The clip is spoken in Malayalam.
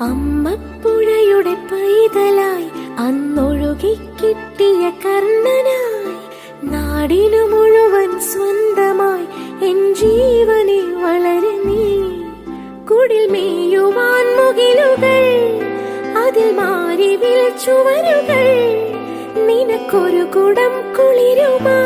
അമ്മപ്പുഴയുടെ പൈതലായി അന്നൊഴുകി കിട്ടിയ കർണനായി. നാടിനു മുഴുവൻ സ്വന്തമായി എൻ ജീവനെ വളരെ നീ. കുടിൽ മേയുവാൻ മുകിലുകൾ അതിൽ മാറി ചുവരുകൾ നിനക്കൊരു കുടം കുളിരുമാ.